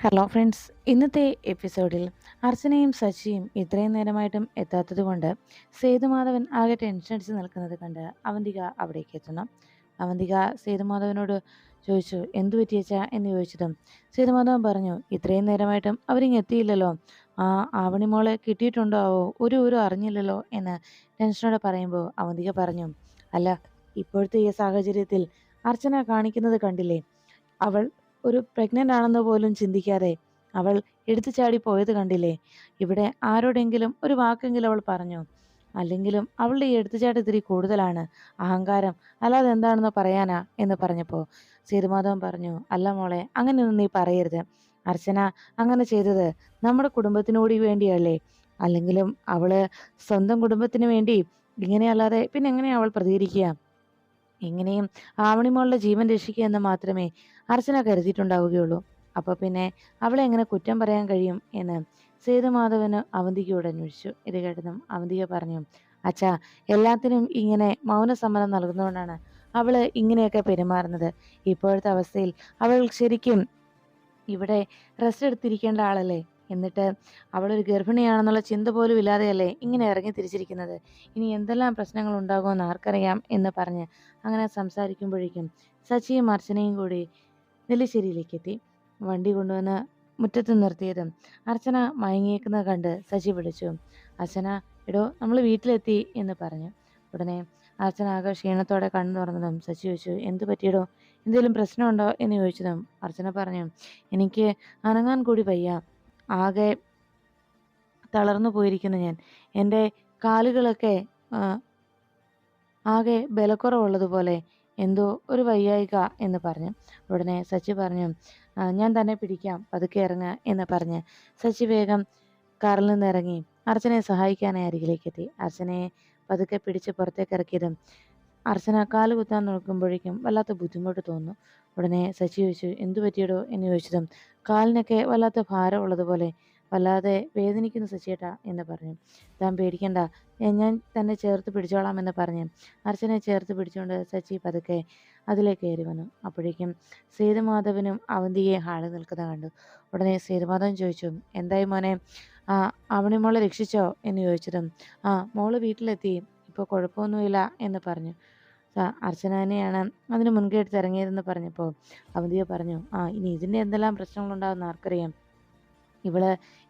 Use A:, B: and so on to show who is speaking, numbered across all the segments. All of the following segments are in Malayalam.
A: ഹലോ ഫ്രണ്ട്സ് ഇന്നത്തെ എപ്പിസോഡിൽ അർച്ചനയും സച്ചിയും ഇത്രയും നേരമായിട്ടും എത്താത്തത് കൊണ്ട് സേതുമാധവൻ ആകെ ടെൻഷൻ അടിച്ച് നിൽക്കുന്നത് കണ്ട് അവന്തിക അവിടേക്ക് എത്തുന്നു അവന്തിക സേതുമാധവനോട് ചോദിച്ചു എന്തു പറ്റിയച്ചാ എന്ന് ചോദിച്ചതും സേതുമാധവൻ പറഞ്ഞു ഇത്രയും നേരമായിട്ടും അവരിങ്ങ് എത്തിയില്ലല്ലോ. ആ ആവണിമോളെ കിട്ടിയിട്ടുണ്ടാവോ ഒരു ഒരു അറിഞ്ഞില്ലല്ലോ? എന്ന് ടെൻഷനോടെ പറയുമ്പോൾ അവന്തിക പറഞ്ഞു അല്ല ഇപ്പോഴത്തെ ഈ സാഹചര്യത്തിൽ അർച്ചന കാണിക്കുന്നത് കണ്ടില്ലേ? അവൾ ഒരു പ്രഗ്നന്റ് ആണെന്ന് പോലും ചിന്തിക്കാതെ അവൾ എടുത്തു ചാടി പോയത് കണ്ടില്ലേ? ഇവിടെ ആരോടെങ്കിലും ഒരു വാക്കെങ്കിലും അവൾ പറഞ്ഞു. അല്ലെങ്കിലും അവളുടെ ഈ എടുത്തുചാട്ട് ഇത്തിരി കൂടുതലാണ്. അഹങ്കാരം അല്ലാതെ എന്താണെന്ന് പറയാനാ എന്ന് പറഞ്ഞപ്പോൾ സേതുമാധവൻ പറഞ്ഞു അല്ല മോളെ അങ്ങനെയൊന്നും നീ പറയരുത്. അർച്ചന അങ്ങനെ ചെയ്തത് നമ്മുടെ കുടുംബത്തിനോട് വേണ്ടിയല്ലേ? അല്ലെങ്കിലും അവൾ സ്വന്തം കുടുംബത്തിന് വേണ്ടി ഇങ്ങനെയല്ലാതെ പിന്നെ എങ്ങനെയാ അവൾ പ്രതികരിക്കുക? എങ്ങനെയും ആവണിമോളുടെ ജീവൻ രക്ഷിക്കുക എന്ന് മാത്രമേ അർച്ചന കരുതിയിട്ടുണ്ടാവുകയുള്ളൂ. അപ്പോൾ പിന്നെ അവളെ എങ്ങനെ കുറ്റം പറയാൻ കഴിയും എന്ന് സേതുമാധവന് അവന്തികയോട് അന്വേഷിച്ചു. ഇത് കേട്ടതും അവന്തിക പറഞ്ഞു അച്ഛാ എല്ലാത്തിനും ഇങ്ങനെ മൗന മൗനസമ്മതം നൽകുന്നതുകൊണ്ടാണ് അവൾ ഇങ്ങനെയൊക്കെ പെരുമാറുന്നത്. ഇപ്പോഴത്തെ അവസ്ഥയിൽ അവൾ ശരിക്കും ഇവിടെ റെസ്റ്റ് എടുത്തിരിക്കേണ്ട ആളല്ലേ? എന്നിട്ട് അവളൊരു ഗർഭിണിയാണെന്നുള്ള ചിന്ത പോലും ഇല്ലാതെയല്ലേ ഇങ്ങനെ ഇറങ്ങി തിരിച്ചിരിക്കുന്നത്? ഇനി എന്തെല്ലാം പ്രശ്നങ്ങൾ ഉണ്ടാകുമെന്ന് ആർക്കറിയാം എന്ന് പറഞ്ഞ് അങ്ങനെ സംസാരിക്കുമ്പോഴേക്കും സച്ചിയും അർച്ചനയും കൂടി നെല്ലിശ്ശേരിയിലേക്ക് എത്തി. വണ്ടി കൊണ്ടുവന്ന് മുറ്റത്ത് നിർത്തിയതും അർച്ചന മയങ്ങിയേക്കുന്നത് കണ്ട് സച്ചി വിളിച്ചു. അർച്ചന എടോ നമ്മൾ വീട്ടിലെത്തി എന്ന് പറഞ്ഞു. ഉടനെ അർച്ചന ആകെ ക്ഷീണത്തോടെ കണ്ണു തുറന്നതും സച്ചി ചോദിച്ചു എന്ത് പറ്റിയടോ? എന്തെങ്കിലും പ്രശ്നമുണ്ടോ? എന്ന് ചോദിച്ചതും അർച്ചന പറഞ്ഞു എനിക്ക് അനങ്ങാൻ കൂടി വയ്യ. ആകെ തളർന്നു പോയിരിക്കുന്നു ഞാൻ. എന്റെ കാലുകളൊക്കെ ആകെ ബലക്കുറവുള്ളതുപോലെ എന്തോ ഒരു വയ്യായിക എന്ന് പറഞ്ഞു. ഉടനെ സച്ചി പറഞ്ഞു ഞാൻ തന്നെ പിടിക്കാം പതുക്കെ ഇറങ്ങുക എന്ന് പറഞ്ഞ് സച്ചി വേഗം കാറിൽ നിന്ന് ഇറങ്ങി അർച്ചനയെ സഹായിക്കാനായി അരികിലേക്ക് എത്തി അർച്ചനയെ പതുക്കെ പിടിച്ച് പുറത്തേക്ക് ഇറക്കിയതും അർച്ചന കാൽ കുത്താൻ നോക്കുമ്പോഴേക്കും വല്ലാത്ത ബുദ്ധിമുട്ട് തോന്നുന്നു ഉടനെ സച്ചി ചോദിച്ചു എന്തു പറ്റിയടോ? എന്ന് ചോദിച്ചതും കാലിനൊക്കെ വല്ലാത്ത ഭാരമുള്ളതുപോലെ വല്ലാതെ വേദനിക്കുന്ന സച്ചിയേട്ടാ എന്ന് പറഞ്ഞു. താൻ പേടിക്കണ്ട ഞാൻ തന്നെ ചേർത്ത് പിടിച്ചോളാം എന്ന് പറഞ്ഞ്. അർച്ചനെ ചേർത്ത് പിടിച്ചുകൊണ്ട് സച്ചി പതുക്കെ അതിലേക്ക് കയറി വന്നു. അപ്പോഴേക്കും സേതുമാധവനും അവന്തിയെ ഹാളിൽ നിൽക്കുന്ന കണ്ടു. ഉടനെ സേതുമാധവൻ ചോദിച്ചു എന്തായി മോനെ? ആ അവണിമോളെ രക്ഷിച്ചോ? എന്ന് ചോദിച്ചതും ആ മോൾ വീട്ടിലെത്തി. ഇപ്പോൾ കുഴപ്പമൊന്നുമില്ല എന്ന് പറഞ്ഞു. അർച്ചനനെയാണ് അതിന് മുൻകൈ ഇറങ്ങിയതെന്ന് പറഞ്ഞപ്പോൾ അവന്തിയ പറഞ്ഞു. ആ ഇനി ഇതിന്റെ എന്തെല്ലാം പ്രശ്നങ്ങളുണ്ടാകുന്ന ആർക്കറിയാം? ഇവൾ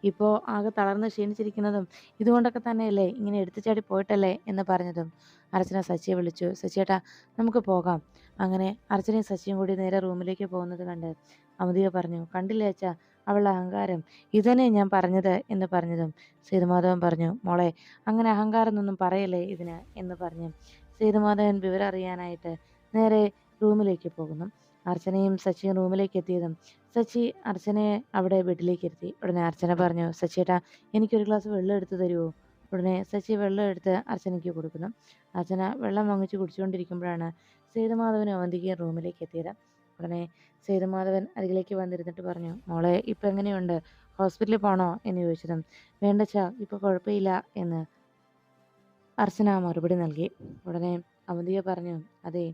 A: ഇപ്പോൾ ആകെ തളർന്ന് ക്ഷീണിച്ചിരിക്കുന്നതും ഇതുകൊണ്ടൊക്കെ തന്നെയല്ലേ ഇങ്ങനെ എടുത്തുചാടി പോയിട്ടല്ലേ എന്ന് പറഞ്ഞതും അർച്ചന സച്ചിയെ വിളിച്ചു. സച്ചിയേട്ടാ നമുക്ക് പോകാം. അങ്ങനെ അർച്ചനയും സച്ചിയും കൂടി നേരെ റൂമിലേക്ക് പോകുന്നത് കണ്ട് അമുദിക പറഞ്ഞു. കണ്ടില്ലേ അച്ഛ അവളുടെ അഹങ്കാരം. ഇതന്നെ ഞാൻ പറഞ്ഞത് എന്ന് പറഞ്ഞതും സേതുമാധവൻ പറഞ്ഞു മോളെ അങ്ങനെ അഹങ്കാരം ഒന്നും പറയല്ലേ ഇതിന്? എന്ന് പറഞ്ഞു. സേതുമാധവൻ വിവരം അറിയാനായിട്ട് നേരെ റൂമിലേക്ക് പോകുന്നു. അർച്ചനയും സച്ചിയും റൂമിലേക്ക് എത്തിയതും സച്ചി അർച്ചനയെ അവിടെ ബെഡിലേക്ക് ഇരുത്തി. ഉടനെ അർച്ചന പറഞ്ഞു സച്ചിയേട്ടാ എനിക്കൊരു ഗ്ലാസ് വെള്ളം എടുത്തു തരുമോ ഉടനെ സച്ചി വെള്ളം എടുത്ത് അർച്ചനയ്ക്ക് കൊടുക്കുന്നു. അർച്ചന വെള്ളം വാങ്ങിച്ച് കുടിച്ചുകൊണ്ടിരിക്കുമ്പോഴാണ് സേതുമാധവനും അവന്തികയും റൂമിലേക്ക് എത്തിയത്. ഉടനെ സേതുമാധവൻ അരികിലേക്ക് വന്നിരുന്നിട്ട് പറഞ്ഞു മോളെ ഇപ്പം എങ്ങനെയുണ്ട്? ഹോസ്പിറ്റലിൽ പോണോ? എന്ന് ചോദിച്ചതും വേണ്ടച്ചാ ഇപ്പോൾ കുഴപ്പമില്ല എന്ന് അർച്ചന മറുപടി നൽകി. ഉടനെ അവന്തിക പറഞ്ഞു അതെ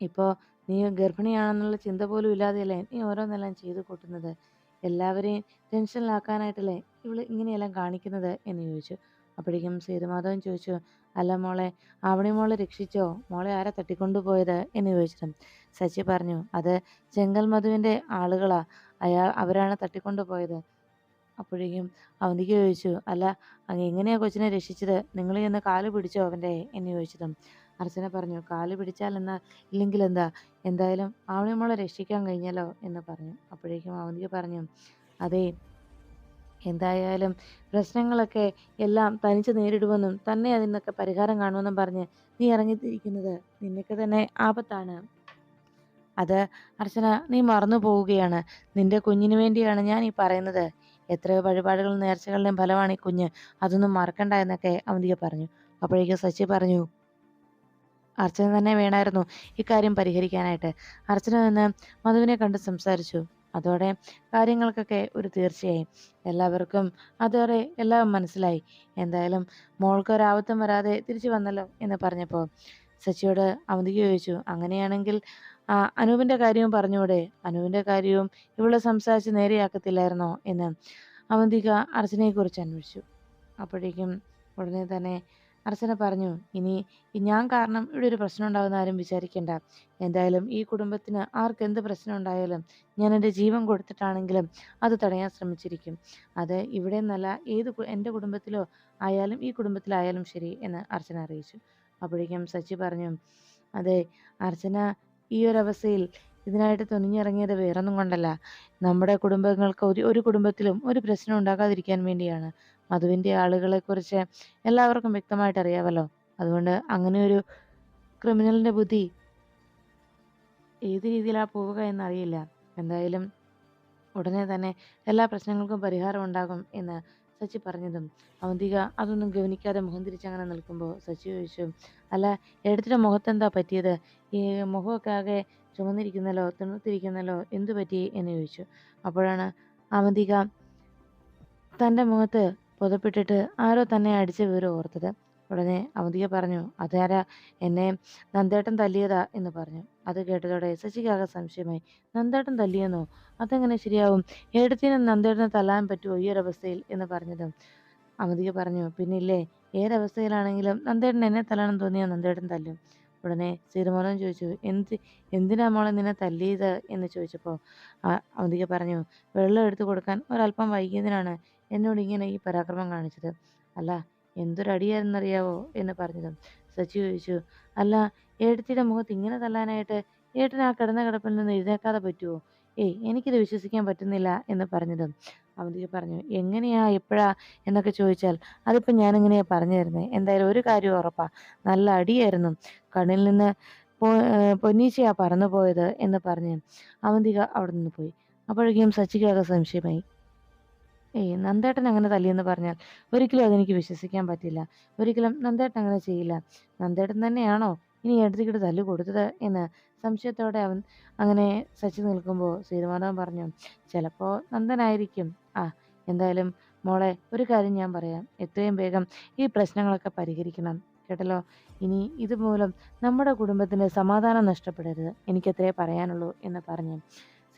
A: ഇപ്പോൾ നീ ഗർഭിണിയാണെന്നുള്ള ചിന്ത പോലും ഇല്ലാതെയല്ലേ നീ ഓരോന്നെല്ലാം ചെയ്തു കൂട്ടുന്നത്? എല്ലാവരെയും ടെൻഷനിലാക്കാനായിട്ടല്ലേ ഇവൾ ഇങ്ങനെയെല്ലാം കാണിക്കുന്നത്? എന്ന് ചോദിച്ചു. അപ്പോഴേക്കും സേതുമാധവൻ ചോദിച്ചു അല്ല മോളെ ആവണി മോളെ രക്ഷിച്ചോ? മോളെ ആരാ തട്ടിക്കൊണ്ടുപോയത്? എന്ന് ചോദിച്ചിട്ടും ശശി പറഞ്ഞു അത് ചെങ്കൽ മധുവിന്റെ ആളുകളാ. അയാൾ അവരാണ് തട്ടിക്കൊണ്ടുപോയത്. അപ്പോഴേക്കും അവന്തിക്ക് ചോദിച്ചു അല്ല എങ്ങനെയാ കൊച്ചിനെ രക്ഷിച്ചത്? നിങ്ങൾ ചെന്ന് കാൽ പിടിച്ചോ അവന്റെ? എന്ന് ചോദിച്ചതും അർച്ചന പറഞ്ഞു കാൽ പിടിച്ചാൽ എന്നാ? ഇല്ലെങ്കിൽ എന്താ? എന്തായാലും അവനെ മോളെ രക്ഷിക്കാൻ കഴിഞ്ഞല്ലോ? എന്ന് പറഞ്ഞു. അപ്പോഴേക്കും അവന്തിക പറഞ്ഞു അതെ എന്തായാലും പ്രശ്നങ്ങളൊക്കെ എല്ലാം തനിച്ച് നേരിടുമെന്നും തന്നെ അതിനൊക്കെ പരിഹാരം കാണുമെന്നും പറഞ്ഞ് നീ ഇറങ്ങിത്തിരിക്കുന്നത് നിനക്ക് തന്നെ ആപത്താണ്. അത് അർച്ചന നീ മറന്നു പോവുകയാണ്. നിന്റെ കുഞ്ഞിന് വേണ്ടിയാണ് ഞാൻ ഈ പറയുന്നത്. എത്രയോ വഴിപാടുകളും നേർച്ചകളുടെയും ഫലമാണ് ഈ കുഞ്ഞ്. അതൊന്നും മറക്കണ്ട എന്നൊക്കെ അവന്തിക പറഞ്ഞു. അപ്പോഴേക്കും സച്ചി പറഞ്ഞു അർച്ചന തന്നെ വേണമായിരുന്നു ഇക്കാര്യം പരിഹരിക്കാനായിട്ട്. അർച്ചന നിന്ന് മധുവിനെ കണ്ട് സംസാരിച്ചു. അതോടെ കാര്യങ്ങൾക്കൊക്കെ ഒരു തീർച്ചയായി. എല്ലാവർക്കും അതോടെ എല്ലാം മനസ്സിലായി. എന്തായാലും മോൾക്ക് ഒരാവത്തും വരാതെ തിരിച്ചു വന്നല്ലോ എന്ന് പറഞ്ഞപ്പോൾ സച്ചിയോട് അവന്തിക്ക് ചോദിച്ചു അങ്ങനെയാണെങ്കിൽ അനൂപിന്റെ കാര്യവും പറഞ്ഞൂടെ അനൂപിന്റെ കാര്യവും ഇവളെ സംസാരിച്ച് നേരെയാക്കത്തില്ലായിരുന്നോ? എന്ന് അവന്തിക അർച്ചനയെക്കുറിച്ച് അന്വേഷിച്ചു. അപ്പോഴേക്കും ഉടനെ തന്നെ അർച്ചന പറഞ്ഞു ഇനി ഞാൻ കാരണം ഇവിടെ ഒരു പ്രശ്നം ഉണ്ടാകുന്ന ആരും വിചാരിക്കേണ്ട. എന്തായാലും ഈ കുടുംബത്തിന് ആർക്ക് എന്ത് പ്രശ്നം ഉണ്ടായാലും ഞാൻ എന്റെ ജീവൻ കൊടുത്തിട്ടാണെങ്കിലും അത് തടയാൻ ശ്രമിച്ചിരിക്കും. അത് ഇവിടെ നിന്നല്ല ഏത് എന്റെ കുടുംബത്തിലോ ആയാലും ഈ കുടുംബത്തിലായാലും ശരി എന്ന് അർച്ചന അറിയിച്ചു. അപ്പോഴേക്കും സച്ചി പറഞ്ഞു അതെ അർച്ചന ഈ ഒരു അവസ്ഥയിൽ ഇതിനായിട്ട് തുനിഞ്ഞിറങ്ങിയത് വേറൊന്നും കൊണ്ടല്ല. നമ്മുടെ കുടുംബങ്ങൾക്ക് ഒരു ഒരു കുടുംബത്തിലും ഒരു പ്രശ്നം ഉണ്ടാകാതിരിക്കാൻ വേണ്ടിയാണ്. മധുവിന്റെ ആളുകളെക്കുറിച്ച് എല്ലാവർക്കും വ്യക്തമായിട്ട് അറിയാമല്ലോ. അതുകൊണ്ട് അങ്ങനെ ഒരു ക്രിമിനലിന്റെ ബുദ്ധി ഏത് രീതിയിലാണ് പോവുക എന്നറിയില്ല. എന്തായാലും ഉടനെ തന്നെ എല്ലാ പ്രശ്നങ്ങൾക്കും പരിഹാരം ഉണ്ടാകും എന്ന് സച്ചി പറഞ്ഞതും. അവന്തിക അതൊന്നും ഗവനിക്കാതെ മുഖം തിരിച്ചങ്ങനെ നിൽക്കുമ്പോൾ സച്ചി ചോദിച്ചു അല്ല എടുത്തിട്ട് മുഖത്തെന്താ പറ്റിയത്? ഈ മുഖമൊക്കെ ആകെ ചുമന്നിരിക്കുന്നല്ലോ തിണർത്തിരിക്കുന്നല്ലോ എന്തു പറ്റി? എന്ന് ചോദിച്ചു. അപ്പോഴാണ് അവന്തിക തന്റെ മുഖത്ത് പുതപ്പിട്ടിട്ട് ആരോ തന്നെ അടിച്ച വിവരം ഓർത്തത്. ഉടനെ അവന്തിക പറഞ്ഞു അതാരാ? എന്നെ നന്ദേട്ടൻ തല്ലിയതാ എന്ന് പറഞ്ഞു. അത് കേട്ടതോടെ ശശിക്കാകെ സംശയമായി. നന്ദേട്ടൻ തല്ലിയെന്നോ? അതെങ്ങനെ ശരിയാവും? ഏടത്തിനും നന്ദേട്ടനെ തല്ലാൻ പറ്റുമോ ഈ ഒരവസ്ഥയിൽ എന്ന് പറഞ്ഞതും അവന്തിക പറഞ്ഞു. പിന്നില്ലേ ഏതവസ്ഥയിലാണെങ്കിലും നന്ദേട്ടൻ എന്നെ തല്ലണം തോന്നിയാൽ നന്ദേട്ടൻ തല്ലും. ഉടനെ സീതമോളൻ ചോദിച്ചു എന്ത് എന്തിനാ മോളെ നിന്നെ തല്ലിയത്? എന്ന് ചോദിച്ചപ്പോൾ അവന്തിക പറഞ്ഞു വെള്ളം എടുത്തു കൊടുക്കാൻ ഒരല്പം വൈകിയതിനാണ്. എന്നോട് ഇങ്ങനെ ഈ പരാക്രമം കാണിച്ചത്. അല്ല എന്തൊരടിയായിരുന്നറിയാവോ? എന്ന് പറഞ്ഞതും. സച്ചി ചോദിച്ചു അല്ല ഏട്ടത്തിയുടെ മുഖത്ത് ഇങ്ങനെ തല്ലാനായിട്ട് ഏട്ടൻ ആ കിടന്ന കിടപ്പിൽ നിന്ന് എഴുന്നേക്കാതെ പറ്റുമോ ഏയ് എനിക്കിത് വിശ്വസിക്കാൻ പറ്റുന്നില്ല എന്ന് പറഞ്ഞതും. അവന്തിക പറഞ്ഞു എങ്ങനെയാ എപ്പോഴാ? എന്നൊക്കെ ചോദിച്ചാൽ അതിപ്പോൾ ഞാനിങ്ങനെയാ പറഞ്ഞു തരുന്നത് എന്തായാലും ഒരു കാര്യം ഉറപ്പാ നല്ല അടിയായിരുന്നു. കണ്ണിൽ നിന്ന് പൊന്നീച്ചയാ പറന്നു പോയത് എന്ന് പറഞ്ഞ് അവന്തിക അവിടെ നിന്ന് പോയി. അപ്പോഴേക്കും സച്ചിക്കാകെ സംശയമായി. ഏയ് നന്ദേട്ടൻ അങ്ങനെ തല്ലിയെന്ന് പറഞ്ഞാൽ ഒരിക്കലും അതെനിക്ക് വിശ്വസിക്കാൻ പറ്റില്ല. ഒരിക്കലും നന്ദേട്ടൻ അങ്ങനെ ചെയ്യില്ല. നന്ദേട്ടൻ തന്നെയാണോ ഇനി എടുത്തിക്കിട്ട് തല്ലു കൊടുത്തത് എന്ന് സംശയത്തോടെ അവൻ അങ്ങനെ സച്ചി നിൽക്കുമ്പോൾ സീതമാധവൻ പറഞ്ഞു ചിലപ്പോൾ നന്ദനായിരിക്കും. ആ എന്തായാലും മോളെ ഒരു കാര്യം ഞാൻ പറയാം. എത്രയും വേഗം ഈ പ്രശ്നങ്ങളൊക്കെ പരിഹരിക്കണം. കേട്ടല്ലോ? ഇനി ഇതുമൂലം നമ്മുടെ കുടുംബത്തിന്റെ സമാധാനം നഷ്ടപ്പെടരുത്. എനിക്കത്രേ പറയാനുള്ളൂ എന്ന് പറഞ്ഞ്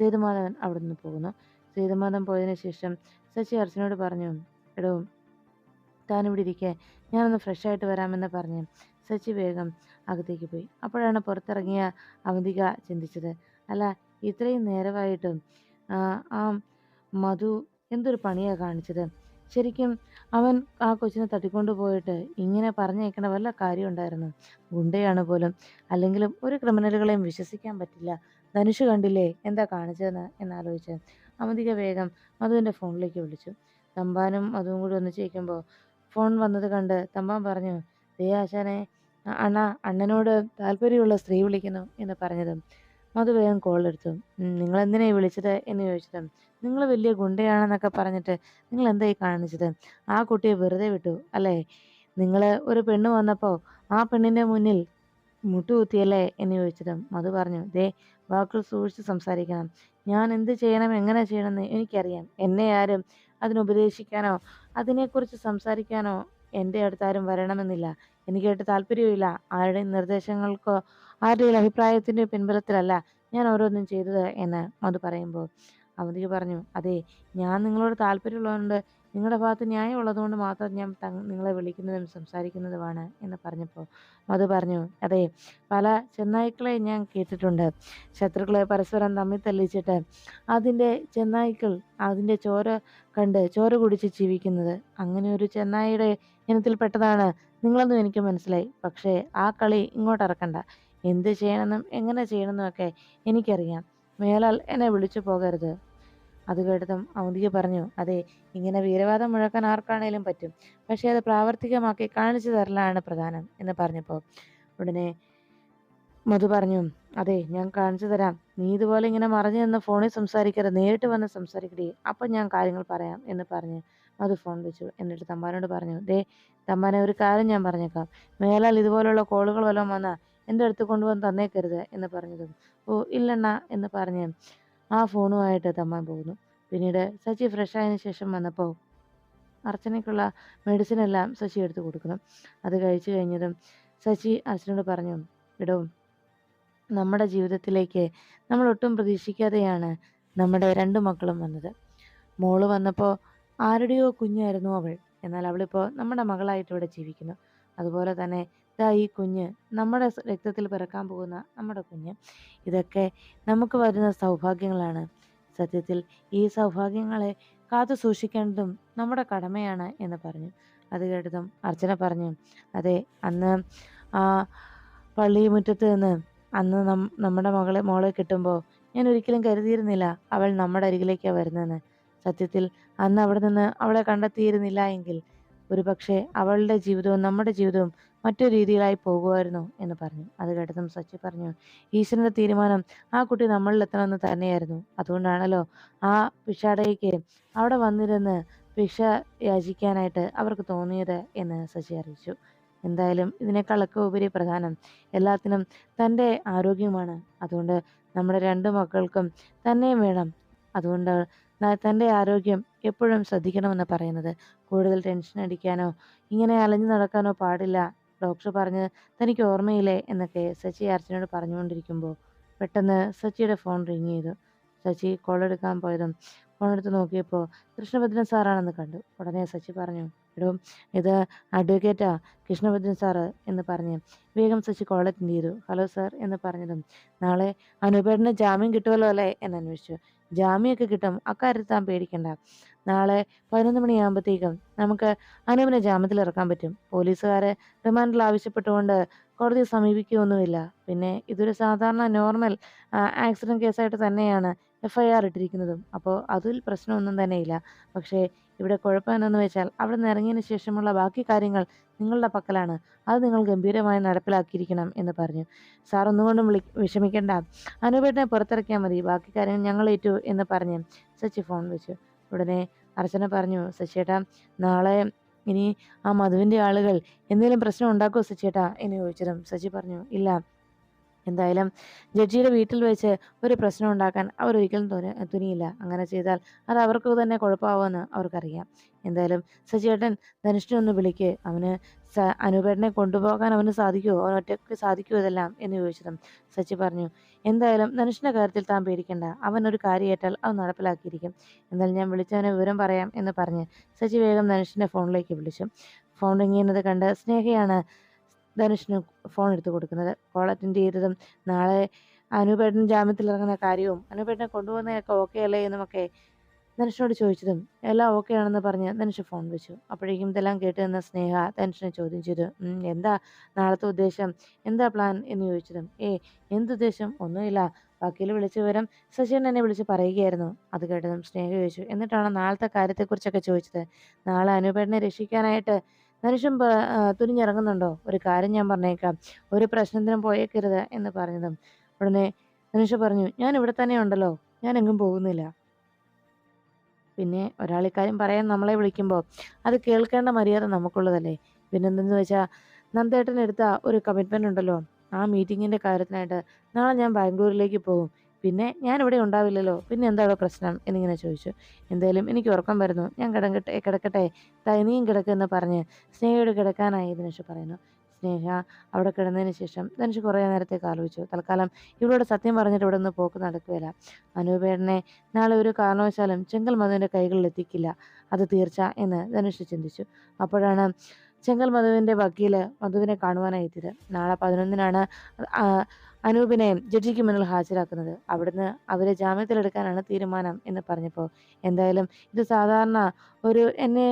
A: സേതുമാധവൻ അവിടെ നിന്ന് പോകുന്നു. സേതുമാധവൻ പോയതിനു ശേഷം ശശി അർച്ചനോട് പറഞ്ഞു എടോ താനിവിടെ ഇരിക്കെ ഞാനൊന്ന് ഫ്രഷ് ആയിട്ട് വരാമെന്ന് പറഞ്ഞു. ശശി വേഗം അകത്തേക്ക് പോയി. അപ്പോഴാണ് പുറത്തിറങ്ങിയ അവന്തിക ചിന്തിച്ചത്. അല്ല ഇത്രയും നേരമായിട്ടും ആ മധു എന്തൊരു പണിയാണ് കാണിച്ചത്? ശരിക്കും അവൻ ആ കൊച്ചിനെ തട്ടിക്കൊണ്ടു പോയിട്ട് ഇങ്ങനെ പറഞ്ഞേക്കണ വല്ല കാര്യം ഉണ്ടായിരുന്നു? ഗുണ്ടയാണ് പോലും. അല്ലെങ്കിലും ഒരു ക്രിമിനലുകളെയും വിശ്വസിക്കാൻ പറ്റില്ല. ധനുഷ് കണ്ടില്ലേ എന്താ കാണിച്ചതെന്ന്? എന്നാലോചിച്ച് അവന്തിക വേഗം മധുവിന്റെ ഫോണിലേക്ക് വിളിച്ചു. തമ്പാനും അതും കൂടി ഒന്ന് ചോദിക്കുമ്പോൾ ഫോൺ വന്നത് കണ്ട് തമ്പാൻ പറഞ്ഞു ദേ ആശാനെ അണ്ണ അണ്ണനോട് താല്പര്യമുള്ള സ്ത്രീ വിളിക്കുന്നു എന്ന് പറഞ്ഞതും മധു വേഗം കോൾ എടുത്തു. നിങ്ങൾ എന്തിനാണ് വിളിച്ചത്? എന്ന് ചോദിച്ചതും നിങ്ങൾ വലിയ ഗുണ്ടയാണെന്നൊക്കെ പറഞ്ഞിട്ട് നിങ്ങൾ എന്തായി കാണിച്ചത്? ആ കുട്ടിയെ വെറുതെ വിട്ടു അല്ലേ? നിങ്ങൾ ഒരു പെണ്ണ് വന്നപ്പോൾ ആ പെണ്ണിന്റെ മുന്നിൽ മുട്ടുകുത്തിയല്ലേ? എന്ന് ചോദിച്ചതും മധു പറഞ്ഞു ദേ വാക്കുകൾ സൂക്ഷിച്ച് സംസാരിക്കണം. ഞാൻ എന്ത് ചെയ്യണം എങ്ങനെ ചെയ്യണമെന്ന് എനിക്കറിയാം. എന്നെ ആരും അതിനുപദേശിക്കാനോ അതിനെക്കുറിച്ച് സംസാരിക്കാനോ എന്റെ അടുത്ത് ആരും വരണമെന്നില്ല. എനിക്കായിട്ട് താല്പര്യവുമില്ല. ആരുടെയും നിർദ്ദേശങ്ങൾക്കോ ആരുടെയും അഭിപ്രായത്തിന്റെ പിൻബലത്തിലല്ല ഞാൻ ഓരോന്നും ചെയ്തത് എന്ന് മധു പറയുമ്പോൾ അവന്തിക പറഞ്ഞു അതെ ഞാൻ നിങ്ങളോട് താല്പര്യമുള്ളതുകൊണ്ട് നിങ്ങളുടെ ഭാഗത്ത് ന്യായം ഉള്ളതുകൊണ്ട് മാത്രം ഞാൻ നിങ്ങളെ വിളിക്കുന്നതും സംസാരിക്കുന്നതുമാണ് എന്ന് പറഞ്ഞപ്പോൾ മധു പറഞ്ഞു അതെ പല ചെന്നായ്ക്കളെ ഞാൻ കേട്ടിട്ടുണ്ട്. ശത്രുക്കളെ പരസ്പരം തമ്മിൽ തല്ലിച്ചിട്ട് അതിന്റെ ചെന്നായ്ക്കൾ അതിന്റെ ചോര കണ്ട് ചോര കുടിച്ച് ജീവിക്കുന്നത്. അങ്ങനെ ഒരു ചെന്നായിയുടെ ഇനത്തിൽപ്പെട്ടതാണ് നിങ്ങളെന്നും എനിക്ക് മനസ്സിലായി. പക്ഷേ ആ കളി ഇങ്ങോട്ട് ഇറക്കണ്ട. എന്ത് ചെയ്യണമെന്നും എങ്ങനെ ചെയ്യണമെന്നും ഒക്കെ എനിക്കറിയാം. മേലാൽ എന്നെ വിളിച്ചു പോകരുത്. അത് കേട്ടതും അവന്തിക പറഞ്ഞു അതെ ഇങ്ങനെ വീരവാദം മുഴക്കാൻ ആർക്കാണേലും പറ്റും. പക്ഷേ അത് പ്രാവർത്തികമാക്കി കാണിച്ചു തരലാണ് പ്രധാനം എന്ന് പറഞ്ഞപ്പോൾ ഉടനെ മധു പറഞ്ഞു അതെ ഞാൻ കാണിച്ചു തരാം. നീ ഇതുപോലെ ഇങ്ങനെ മറഞ്ഞു നിന്ന് ഫോണിൽ സംസാരിക്കരുത് നേരിട്ട് വന്ന് സംസാരിക്കടി. അപ്പം ഞാൻ കാര്യങ്ങൾ പറയാം എന്ന് പറഞ്ഞ് മധു ഫോൺ വെച്ചു. എന്നിട്ട് തമ്പാനോട് പറഞ്ഞു ദേ തമ്പാനെ ഒരു കാര്യം ഞാൻ പറഞ്ഞേക്കാം. മേലാൽ ഇതുപോലുള്ള കോളുകൾ വല്ലതും വന്നാൽ എന്റെ അടുത്ത് കൊണ്ടുവന്ന് തന്നേക്കരുത് എന്ന് പറഞ്ഞതും. ഓ ഇല്ലെണ്ണ എന്ന് പറഞ്ഞ് ആ ഫോണുമായിട്ട് തമ്മാൻ പോകുന്നു. പിന്നീട് സച്ചി ഫ്രഷ് ആയതിനു ശേഷം വന്നപ്പോൾ അർച്ചനയ്ക്കുള്ള മെഡിസിൻ എല്ലാം ശശി എടുത്തു കൊടുക്കുന്നു. അത് കഴിച്ചു കഴിഞ്ഞതും സച്ചി അർച്ചനോട് പറഞ്ഞു ഇടവും നമ്മുടെ ജീവിതത്തിലേക്ക് നമ്മൾ ഒട്ടും പ്രതീക്ഷിക്കാതെയാണ് നമ്മുടെ രണ്ട് മക്കളും വന്നത്. മോൾ വന്നപ്പോൾ ആരുടെയോ കുഞ്ഞായിരുന്നു അവൾ. എന്നാൽ അവളിപ്പോൾ നമ്മുടെ മകളായിട്ട് ഇവിടെ ജീവിക്കുന്നു. അതുപോലെ തന്നെ ഇതാ ഈ കുഞ്ഞ് നമ്മുടെ രക്തത്തിൽ പിറക്കാൻ പോകുന്ന നമ്മുടെ കുഞ്ഞ്. ഇതൊക്കെ നമുക്ക് വരുന്ന സൗഭാഗ്യങ്ങളാണ്. സത്യത്തിൽ ഈ സൗഭാഗ്യങ്ങളെ കാത്തു സൂക്ഷിക്കേണ്ടതും നമ്മുടെ കടമയാണ് എന്ന് പറഞ്ഞു. അത് കേട്ടതും അർച്ചന പറഞ്ഞു അതെ അന്ന് ആ പള്ളി മുറ്റത്ത് നിന്ന് അന്ന് നമ്മുടെ മകളെ മോളെ കിട്ടുമ്പോൾ ഞാൻ ഒരിക്കലും കരുതിയിരുന്നില്ല അവൾ നമ്മുടെ അരികിലേക്കാണ് വരുന്നതെന്ന്. സത്യത്തിൽ അന്ന് അവിടെ നിന്ന് അവളെ കണ്ടെത്തിയിരുന്നില്ല എങ്കിൽ ഒരുപക്ഷെ അവളുടെ ജീവിതവും നമ്മുടെ ജീവിതവും മറ്റൊരു രീതിയിലായി പോകുമായിരുന്നു എന്ന് പറഞ്ഞു. അത് കേട്ടതും സച്ചി പറഞ്ഞു ഈശ്വരന്റെ തീരുമാനം ആ കുട്ടി നമ്മളിലെത്തണമെന്ന് തന്നെയായിരുന്നു. അതുകൊണ്ടാണല്ലോ ആ പിഷാടയ്ക്ക് അവിടെ വന്നിരുന്ന് ഭിക്ഷ യാചിക്കാനായിട്ട് അവർക്ക് തോന്നിയത് എന്ന് സച്ചി അറിയിച്ചു. എന്തായാലും ഇതിനേക്കാളൊക്കെ ഉപരി പ്രധാനം എല്ലാത്തിനും തന്റെ ആരോഗ്യമാണ്. അതുകൊണ്ട് നമ്മുടെ രണ്ട് മക്കൾക്കും തന്നെയും വേണം. അതുകൊണ്ട് തന്റെ ആരോഗ്യം എപ്പോഴും ശ്രദ്ധിക്കണമെന്ന് പറയുന്നത്. കൂടുതൽ ടെൻഷൻ അടിക്കാനോ ഇങ്ങനെ അലഞ്ഞു നടക്കാനോ പാടില്ല ഡോക്ടർ പറഞ്ഞ് തനിക്ക് ഓർമ്മയില്ലേ? എന്നൊക്കെ സച്ചി അർച്ചനോട് പറഞ്ഞുകൊണ്ടിരിക്കുമ്പോൾ പെട്ടെന്ന് സച്ചിയുടെ ഫോൺ റിങ് ചെയ്തു. സച്ചി കോൾ എടുക്കാൻ പോയതും ഫോൺ എടുത്ത് നോക്കിയപ്പോൾ കൃഷ്ണഭദ്രൻ സാറാണെന്ന് കണ്ടു. ഉടനെ സച്ചി പറഞ്ഞു എടോ ഇത് അഡ്വക്കേറ്റാ കൃഷ്ണഭദ്രൻ സാറ് എന്ന് പറഞ്ഞ് വേഗം സച്ചി കോൾ അറ്റൻഡ് ചെയ്തു. ഹലോ സാർ എന്ന് പറഞ്ഞതും നാളെ അനുപേടന് ജാമ്യം കിട്ടുമല്ലോ അല്ലേ? എന്ന് അന്വേഷിച്ചു ജാമ്യമൊക്കെ കിട്ടും അക്കാര്യത്തിൽ താൻ പേടിക്കണ്ട. നാളെ പതിനൊന്ന് മണിയാകുമ്പോഴത്തേക്കും നമുക്ക് അനുവിനെ ജാമ്യത്തിൽ ഇറക്കാൻ പറ്റും. പോലീസുകാരെ റിമാൻഡിൽ ആവശ്യപ്പെട്ടുകൊണ്ട് കോടതിയെ സമീപിക്കുകയൊന്നുമില്ല. പിന്നെ ഇതൊരു സാധാരണ നോർമൽ ആക്സിഡന്റ് കേസായിട്ട് തന്നെയാണ് എഫ് ഐ ആർ ഇട്ടിരിക്കുന്നതും. അപ്പോൾ അതിൽ പ്രശ്നമൊന്നും തന്നെയില്ല. പക്ഷേ ഇവിടെ കുഴപ്പം എന്തെന്ന് വെച്ചാൽ അവിടെ നിന്ന് ഇറങ്ങിയതിന് ശേഷമുള്ള ബാക്കി കാര്യങ്ങൾ നിങ്ങളുടെ പക്കലാണ്. അത് നിങ്ങൾ ഗംഭീരമായി നടപ്പിലാക്കിയിരിക്കണം എന്ന് പറഞ്ഞു. സാർ ഒന്നുകൊണ്ടും വിളി വിഷമിക്കേണ്ട. അനുപേട്ടനെ പുറത്തിറക്കിയാൽ മതി. ബാക്കി കാര്യങ്ങൾ ഞങ്ങൾ ഏറ്റു എന്ന് പറഞ്ഞ് സച്ചി ഫോൺ വെച്ചു. ഉടനെ അർച്ചന പറഞ്ഞു സച്ചേട്ടാ നാളെ ഇനി ആ മധുവിന്റെ ആളുകൾ എന്തെങ്കിലും പ്രശ്നം ഉണ്ടാക്കുമോ സച്ചേട്ടാ എന്ന് ചോദിച്ചതും സച്ചി പറഞ്ഞു ഇല്ല എന്തായാലും ജഡ്ജിയുടെ വീട്ടിൽ വെച്ച് ഒരു പ്രശ്നം ഉണ്ടാക്കാൻ അവർ ഒരിക്കലും തുനി തുനിയില്ല. അങ്ങനെ ചെയ്താൽ അത് അവർക്ക് തന്നെ കുഴപ്പമാവുമെന്ന് അവർക്കറിയാം. എന്തായാലും സജിയേട്ടൻ ധനുഷിനെ ഒന്ന് വിളിക്ക്. അവന് സ അനുപേട്ടനെ കൊണ്ടുപോകാൻ അവന് സാധിക്കുമോ അവൻ ഒറ്റയ്ക്ക് സാധിക്കുമോ ഇതെല്ലാം? എന്ന് ചോദിച്ചതും സച്ചി പറഞ്ഞു എന്തായാലും ധനുഷിന്റെ കാര്യത്തിൽ താൻ പേടിക്കണ്ട. അവൻ ഒരു കാര്യം ഏറ്റാൽ അത് നടപ്പിലാക്കിയിരിക്കും. എന്നാലും ഞാൻ വിളിച്ചവനെ വിവരം പറയാം എന്ന് പറഞ്ഞ് സച്ചി വേഗം ധനുഷിന്റെ ഫോണിലേക്ക് വിളിച്ചു. ഫോൺ റിങ് ചെയ്യുന്നത് കണ്ട് സ്നേഹയാണ് ധനുഷിന് ഫോൺ എടുത്ത് കൊടുക്കുന്നത്. കോൾ അറ്റൻഡ് ചെയ്തതും നാളെ അനുപേട്ടൻ ജാമ്യത്തിൽ ഇറങ്ങുന്ന കാര്യവും അനുപേട്ടനെ കൊണ്ടുപോകുന്നതൊക്കെ ഓക്കെ അല്ലേ എന്നുമൊക്കെ ധനുഷിനോട് ചോദിച്ചതും എല്ലാം ഓക്കെ ആണെന്ന് പറഞ്ഞ് ധനുഷ് ഫോൺ വെച്ചു. അപ്പോഴേക്കും ഇതെല്ലാം കേട്ട് നിന്ന സ്നേഹ ധനുഷിനെ ചോദ്യം ചെയ്തു. എന്താ നാളത്തെ ഉദ്ദേശം? എന്താ പ്ലാൻ എന്ന് ചോദിച്ചതും ഏ എന്തുദ്ദേശം ഒന്നുമില്ല. വക്കീൽ വിളിച്ച വിവരം ശശിൻ എന്നെ വിളിച്ച് പറയുകയായിരുന്നു. അത് കേട്ടതും സ്നേഹ ചോദിച്ചു. എന്നിട്ടാണ് നാളത്തെ കാര്യത്തെക്കുറിച്ചൊക്കെ ചോദിച്ചത്? നാളെ അനുപേടനെ രക്ഷിക്കാനായിട്ട് പ- തുനിഞ്ഞിറങ്ങുന്നുണ്ടോ? ഒരു കാര്യം ഞാൻ പറഞ്ഞേക്കാം. ഒരു പ്രശ്നത്തിനും പോയേക്കരുത് എന്ന് പറഞ്ഞതും. ഉടനെ മനുഷ്യ പറഞ്ഞു ഞാൻ ഇവിടെ തന്നെ ഉണ്ടല്ലോ. ഞാൻ എങ്ങും പോകുന്നില്ല. പിന്നെ ഒരാൾ ഇക്കാര്യം പറയാൻ നമ്മളെ വിളിക്കുമ്പോൾ അത് കേൾക്കേണ്ട മര്യാദ നമുക്കുള്ളതല്ലേ? പിന്നെന്തെന്ന് വെച്ചാൽ നന്ദേട്ടൻ എടുത്ത ഒരു കമ്മിറ്റ്മെന്റ് ഉണ്ടല്ലോ. ആ മീറ്റിങ്ങിന്റെ കാര്യത്തിനായിട്ട് നാളെ ഞാൻ ബാംഗ്ലൂരിലേക്ക് പോകും. പിന്നെ ഞാൻ ഇവിടെ ഉണ്ടാവില്ലല്ലോ. പിന്നെ എന്താണ് പ്രശ്നം? എന്നിങ്ങനെ ചോദിച്ചു. എന്തായാലും എനിക്ക് ഉറക്കം വരുന്നു. ഞാൻ കിടക്കട്ടെ. കിടക്കട്ടെ തനിയും കിടക്കുമെന്ന് പറഞ്ഞ് സ്നേഹയോട് കിടക്കാനായി ധനുഷ് പറയുന്നു. സ്നേഹ അവിടെ കിടന്നതിന് ശേഷം ധനുഷ് കുറേ നേരത്തേക്ക് ആലോചിച്ചു. തൽക്കാലം ഇവളോട് സത്യം പറഞ്ഞിട്ട് ഇവിടെ നിന്ന് പോക്ക് നടക്കുകയില്ല. അനൂപേടനെ നാളെ ഒരു കാരണവശാലും ചെങ്കൽ മധുവിന്റെ കൈകളിൽ എത്തിക്കില്ല അത് തീർച്ച എന്ന് ധനുഷ് ചിന്തിച്ചു. അപ്പോഴാണ് ചെങ്കൽ മധുവിന്റെ വക്കീൽ മധുവിനെ കാണുവാനായി എത്തിയത്. നാളെ പതിനൊന്നിനാണ് അനൂപിനെ ജഡ്ജിക്ക് മുന്നിൽ ഹാജരാക്കുന്നത്. അവിടുന്ന് അവരെ ജാമ്യത്തിലെടുക്കാനാണ് തീരുമാനം എന്ന് പറഞ്ഞപ്പോൾ എന്തായാലും ഇത് സാധാരണ ഒരു എന്നെ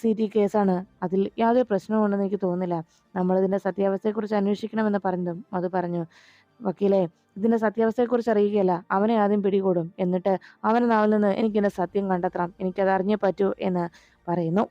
A: സി ടി കേസാണ്. അതിൽ യാതൊരു പ്രശ്നവും ഉണ്ടെന്ന് എനിക്ക് തോന്നുന്നില്ല. നമ്മളിതിന്റെ സത്യാവസ്ഥയെക്കുറിച്ച് അന്വേഷിക്കണമെന്ന് പറഞ്ഞതും അത് പറഞ്ഞു വക്കീലെ ഇതിന്റെ സത്യാവസ്ഥയെക്കുറിച്ച് അറിയുകയല്ല. അവനെ ആദ്യം പിടികൂടും. എന്നിട്ട് അവനെ നാവിൽ നിന്ന് എനിക്കിതിന്റെ സത്യം കണ്ടെത്തണം. എനിക്കത് അറിഞ്ഞേ പറ്റൂ എന്ന് പറയുന്നു.